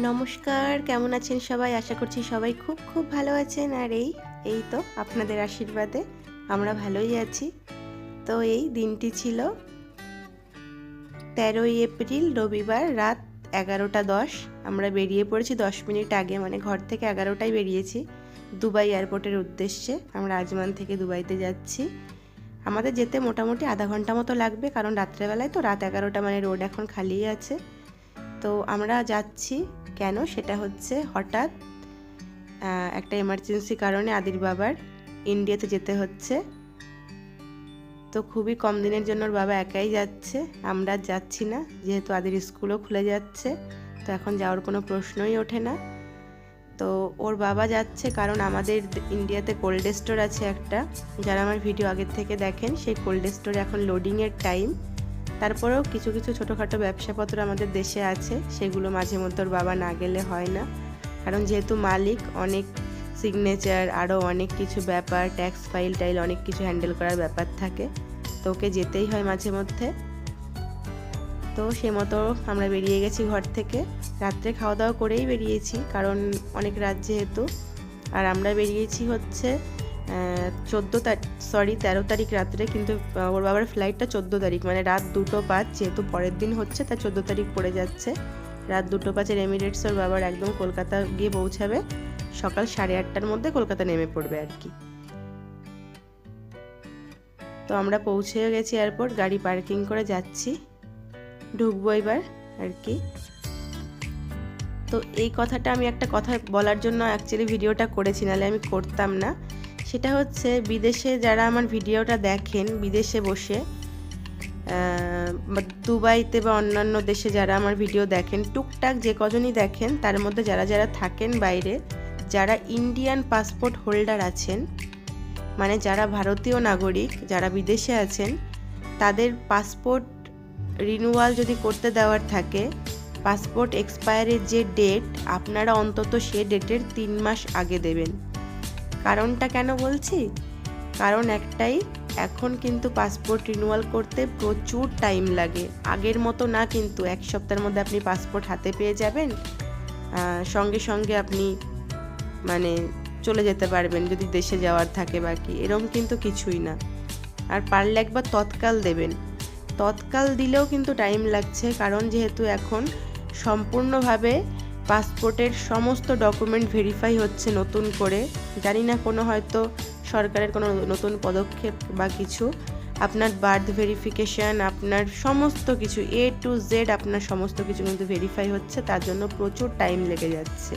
নমস্কার, কেমন আছেন সবাই? আশা করছি সবাই খুব খুব ভালো আছেন। আর এই এই তো আপনাদের আশীর্বাদে আমরা ভালোই আছি। তো এই দিনটি ছিল তেরোই এপ্রিল, রবিবার রাত এগারোটা দশ। আমরা বেরিয়ে পড়েছি দশ মিনিট আগে মানে ঘর থেকে এগারোটায় বেরিয়েছি দুবাই এয়ারপোর্টের উদ্দেশ্যে। আমরা আজমান থেকে দুবাইতে যাচ্ছি। আমাদের যেতে মোটামুটি আধা ঘণ্টা মতো লাগবে, কারণ রাত্রেবেলায় তো রাত এগারোটা মানে রোড এখন খালিই আছে। তো আমরা যাচ্ছি কেন? সেটা হচ্ছে হঠাৎ একটা এমার্জেন্সি কারণে আদির বাবার ইন্ডিয়াতে যেতে হচ্ছে। তো খুবই কম দিনের জন্য ওর বাবা একাই যাচ্ছে। আমরা যাচ্ছি না, যেহেতু আদির স্কুলও খুলে যাচ্ছে। তো এখন যাওয়ার কোনো প্রশ্নই ওঠে না। তো ওর বাবা যাচ্ছে কারণ আমাদের ইন্ডিয়াতে কোল্ড স্টোর আছে একটা। যারা আমার ভিডিও আগের থেকে দেখেন, সেই কোল্ড স্টোরে এখন লোডিংয়ের টাইম তারপরেও কিছু কিছু ছোটোখাটো ব্যবসাপত্র আমাদের দেশে আছে। সেগুলো মাঝে মধ্যে ওর বাবা না গেলে হয় না। কারণ যেহেতু মালিক, অনেক সিগনেচার আরও অনেক কিছু ব্যাপার ট্যাক্স ফাইল টাইল অনেক কিছু হ্যান্ডেল করার ব্যাপার থাকে। তো ওকে যেতেই হয় মাঝে মধ্যে। তো সে মতো আমরা বেরিয়ে গেছি ঘর থেকে। রাত্রে খাওয়া দাওয়া করেই বেরিয়েছি, কারণ অনেক রাত যেহেতু। আর আমরা বেরিয়েছি হচ্ছে চোদ্দ সরি তেরো তারিখ রাত্রে, কিন্তু ওর বাবার ফ্লাইটটা চোদ্দ তারিখ মানে রাত দুটো পাঁচ, যেহেতু পরের দিন হচ্ছে তা চোদ্দ তারিখ পড়ে যাচ্ছে। রাত দুটো পাঁচের এমিরেটস ওর বাবার একদম কলকাতা গিয়ে পৌঁছাবে। সকাল সাড়ে আটটার মধ্যে কলকাতা নেমে পড়বে আর কি। তো আমরা পৌঁছেও গেছি এয়ারপোর্ট গাড়ি পার্কিং করে যাচ্ছি। ঢুকবো এবার আর কি। তো এই কথাটা আমি একটা কথা বলার জন্য অ্যাকচুয়ালি ভিডিওটা করেছি, নাহলে আমি করতাম না। সেটা হচ্ছে বিদেশে যারা আমার ভিডিওটা দেখেন, বিদেশে বসে দুবাইতে বা অন্যান্য দেশে যারা আমার ভিডিও দেখেন, টুকটাক যে কজনই দেখেন, তার মধ্যে যারা যারা থাকেন বাইরে, যারা ইন্ডিয়ান পাসপোর্ট হোল্ডার আছেন মানে যারা ভারতীয় নাগরিক, যারা বিদেশে আছেন, তাদের পাসপোর্ট রিনুয়াল যদি করতে দেওয়ার থাকে, পাসপোর্ট এক্সপায়ারের যে ডেট আপনারা অন্তত সে ডেটের তিন মাস আগে দেবেন। কারণটা কেন বলছি? কারণ একটাই, এখন কিন্তু পাসপোর্ট রিনিউয়াল করতে প্রচুর টাইম লাগে। আগের মতো না কিন্তু, এক সপ্তাহের মধ্যে আপনি পাসপোর্ট হাতে পেয়ে যাবেন। সঙ্গে সঙ্গে আপনি মানে চলে যেতে পারবেন যদি দেশে যাওয়ার থাকে বাকি এরম কিন্তু কিছুই না। আর পারলে একবার তৎকাল দেবেন। তৎকাল দিলেও কিন্তু টাইম লাগছে, কারণ যেহেতু এখন সম্পূর্ণভাবে পাসপোর্টের সমস্ত ডকুমেন্ট ভেরিফাই হচ্ছে নতুন করে। জানি না কোনো হয়তো সরকারের কোনো নতুন পদক্ষেপ বা কিছু। আপনার বার্থ ভেরিফিকেশান, আপনার সমস্ত কিছু এ টু জেড আপনার সমস্ত কিছু কিন্তু ভেরিফাই হচ্ছে, তার জন্য প্রচুর টাইম লেগে যাচ্ছে।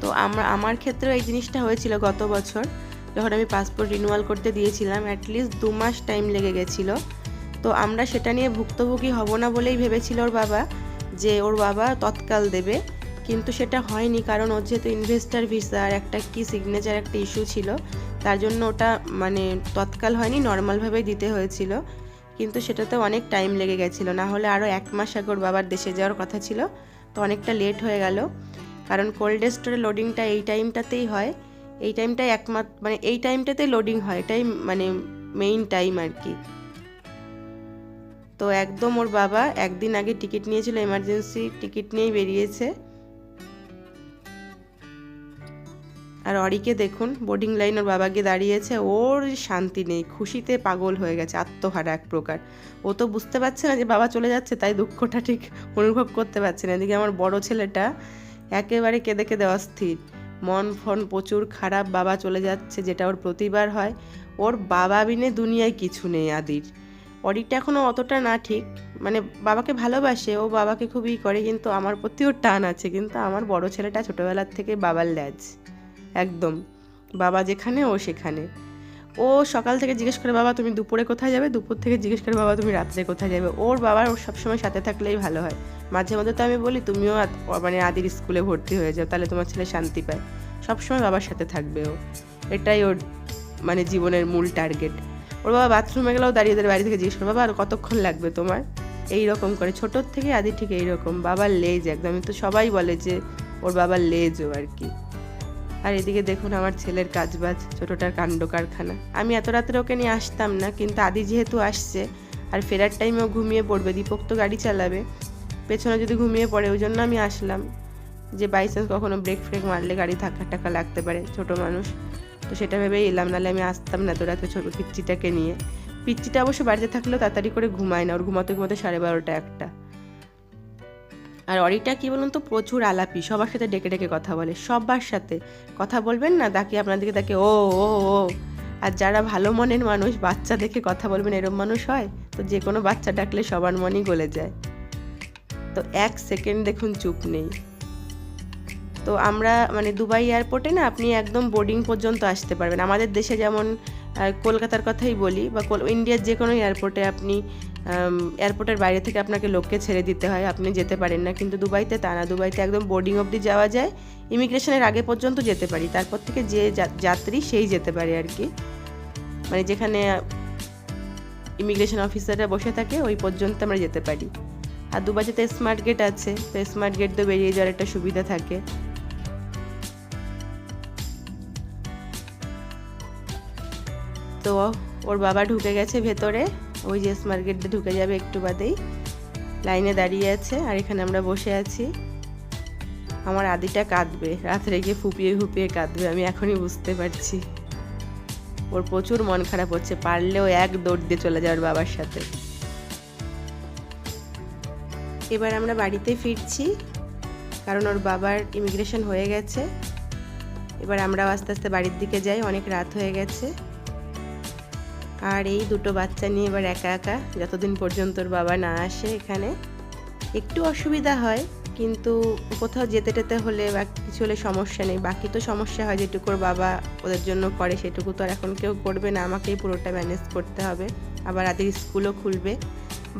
তো আমরা আমার ক্ষেত্রেও এই জিনিসটা হয়েছিল গত বছর, যখন আমি পাসপোর্ট রিনিউয়াল করতে দিয়েছিলাম অ্যাটলিস্ট দু মাস টাইম লেগে গেছিল। তো আমরা সেটা নিয়ে ভুক্তভোগী হব না বলেই ভেবেছিল ওর বাবা যে ওর বাবা তৎকাল দেবে, কিন্তু সেটা হয়নি কারণ ওর যেহেতু ইনভেস্টার ভিসা আর একটা কি সিগনেচার একটা ইস্যু ছিল, তার জন্য ওটা মানে তৎকাল হয়নি নর্মালভাবেই দিতে হয়েছিল। কিন্তু সেটাতে অনেক টাইম লেগে গেছিল, না হলে আরও এক মাস আগে ওর বাবার দেশে যাওয়ার কথা ছিল, তো অনেকটা লেট হয়ে গেল। কারণ কোল্ড স্টোরে লোডিংটা এই টাইমটাতেই হয়, এই টাইমটাই একমাত্র মানে এই টাইমটাতেই লোডিং হয়, এটাই মানে মেইন টাইম আর কি। তো একদম ওর বাবা একদিন আগে টিকিট নিয়েছিল এমার্জেন্সি টিকিট নিয়েই বেরিয়েছে। আর অরিকে দেখুন বোর্ডিং লাইন ওর বাবা গিয়ে দাঁড়িয়েছে, ওর শান্তি নেই, খুশিতে পাগল হয়ে গেছে, আত্মহারা এক প্রকার। ও তো বুঝতে পারছে না যে বাবা চলে যাচ্ছে, তাই দুঃখটা ঠিক অনুভব করতে পারছে না। এদিকে আমার বড় ছেলেটা একেবারে কেঁদে কেঁদে অস্থির। মন ফন প্রচুর খারাপ, বাবা চলে যাচ্ছে, যেটা ওর প্রতিবার হয়। ওর বাবা বিনে দুনিয়ায় কিছু নেই, আদির। অডিটটা এখনও অতটা না ঠিক। মানে বাবাকে ভালোবাসে, ও বাবাকে খুবই করে, কিন্তু আমার প্রতি ওর টান আছে। কিন্তু আমার বড় ছেলেটা ছোটোবেলার থেকে বাবার ল্যাজ একদম। বাবা যেখানে, ও সেখানে। ও সকাল থেকে জিজ্ঞেস করে, বাবা, তুমি দুপুরে কোথায় যাবে? দুপুর থেকে জিজ্ঞেস করে, বাবা, তুমি রাত্রে কোথায় যাবে? ওর বাবার ওর সবসময় সাথে থাকলেই ভালো হয়। মাঝে মধ্যে তো আমি বলি, তুমিও মানে আদির স্কুলে ভর্তি হয়ে যাও, তাহলে তোমার ছেলে শান্তি পায়। সবসময় বাবার সাথে থাকবে ও। এটাই ওর মানে জীবনের মূল টার্গেট। ওর বাবা বাথরুমে গেলেও দাঁড়িয়ে দাঁড়িয়ে বাড়ি থেকে জিজ্ঞেস করে, বাবা, আর কতক্ষণ লাগবে তোমার? এই রকম করে ছোটোর থেকে আদি ঠিক এইরকম, বাবার লেজ একদম তো সবাই বলে যে ওর বাবার লেজও আর কি। আর এদিকে দেখুন আমার ছেলের কাজবাজ, ছোটোটার কাণ্ড কারখানা। আমি এত রাত্রে ওকে নিয়ে আসতাম না, কিন্তু আদি যেহেতু আসছে, আর ফেরার টাইমেও ঘুমিয়ে পড়বে, দীপক তো গাড়ি চালাবে, পেছনে যদি ঘুমিয়ে পড়ে, ওই জন্য আমি আসলাম। যে বাই চান্স কখনো ব্রেক ফ্রেক মারলে গাড়ি ধাক্কা টাকা লাগতে পারে, ছোট মানুষ। তো সেটা ভেবেই এলাম, নাহলে আমি আসতাম না তো রাতে ছোটো পিচ্চিটাকে নিয়ে। পিচ্চিটা অবশ্য বাড়িতে থাকলেও তাড়াতাড়ি করে ঘুমায় না, ওর ঘুমাতে ঘুমাতে সাড়ে বারোটা একটা। আর অরিটা কী বলুন তো, প্রচুর আলাপি, সবার সাথে ডেকে ডেকে কথা বলে, সবার সাথে। কথা বলবেন না, তাকে আপনাদেরকে তাকে, ও ও ও। আর যারা ভালো মনের মানুষ, বাচ্চা দেখে কথা বলবেন, এরম মানুষ হয়? তো যে কোনো বাচ্চা ডাকলে সবার মনই গলে যায়। তো এক সেকেন্ড দেখুন, চুপ নেই। তো আমরা মানে দুবাই এয়ারপোর্টে না আপনি একদম বোর্ডিং পর্যন্ত আসতে পারবেন। আমাদের দেশে যেমন কলকাতার কথাই বলি বা ইন্ডিয়ার যে কোনো এয়ারপোর্টে আপনি এয়ারপোর্টের বাইরে থেকে আপনাকে লোককে ছেড়ে দিতে হয়, আপনি যেতে পারেন না। কিন্তু দুবাইতে তা না। দুবাইতে একদম বোর্ডিং অবধি যাওয়া যায়, ইমিগ্রেশনের আগে পর্যন্ত যেতে পারি। তারপর থেকে যে যাত্রী সেই যেতে পারে আর কি। মানে যেখানে ইমিগ্রেশন অফিসাররা বসে থাকে, ওই পর্যন্ত আমরা যেতে পারি। আর দুবাইতে স্মার্ট গেট আছে, তো স্মার্ট গেট তো বেরিয়ে যাওয়ার একটা সুবিধা থাকে। তো ওর বাবা ঢুকে গেছে ভেতরে। ওই যে স্মার্ট গেট দিয়ে ঢুকে যাবে একটু বাদেই। লাইনে দাঁড়িয়ে আছে আর এখানে আমরা বসে আছি। আমার আদিটা কাঁদবে, রাত্রে গিয়ে ফুপিয়ে ফুপিয়ে কাঁদবে, আমি এখনই বুঝতে পারছি। ওর প্রচুর মন খারাপ হচ্ছে, পারলেও এক দৌড় দিয়ে চলে যাওয়ার বাবার সাথে। এবার আমরা বাড়িতে ফিরছি, কারণ ওর বাবার ইমিগ্রেশন হয়ে গেছে। এবার আমরাও আস্তে আস্তে বাড়ির দিকে যাই, অনেক রাত হয়ে গেছে। আর এই দুটো বাচ্চা নিয়ে এবার একা একা, যতদিন পর্যন্ত ওর বাবা না আসে এখানে, একটু অসুবিধা হয়, কিন্তু কোথাও যেতে টেতে হলে বা কিছু হলে সমস্যা নেই। বাকি তো সমস্যা হয় যেটুকুর বাবা ওদের জন্য করে, সেটুকু তো আর এখন কেউ করবে না। আমাকেই পুরোটা ম্যানেজ করতে হবে। আবার আদির স্কুলও খুলবে।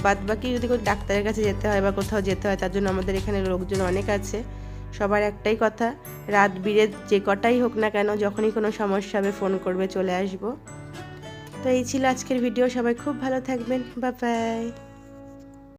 বাদ বাকি যদি কোনো ডাক্তারের কাছে যেতে হয় বা কোথাও যেতে হয়, তার জন্য আমাদের এখানে লোকজন অনেক আছে। সবার একটাই কথা, রাত বিরে যে কটাই হোক না কেন, যখনই কোনো সমস্যা হবে ফোন করবে, চলে আসব। তো এই ছিল আজকের ভিডিও সবাই খুব ভালো থাকবেন। বা বাই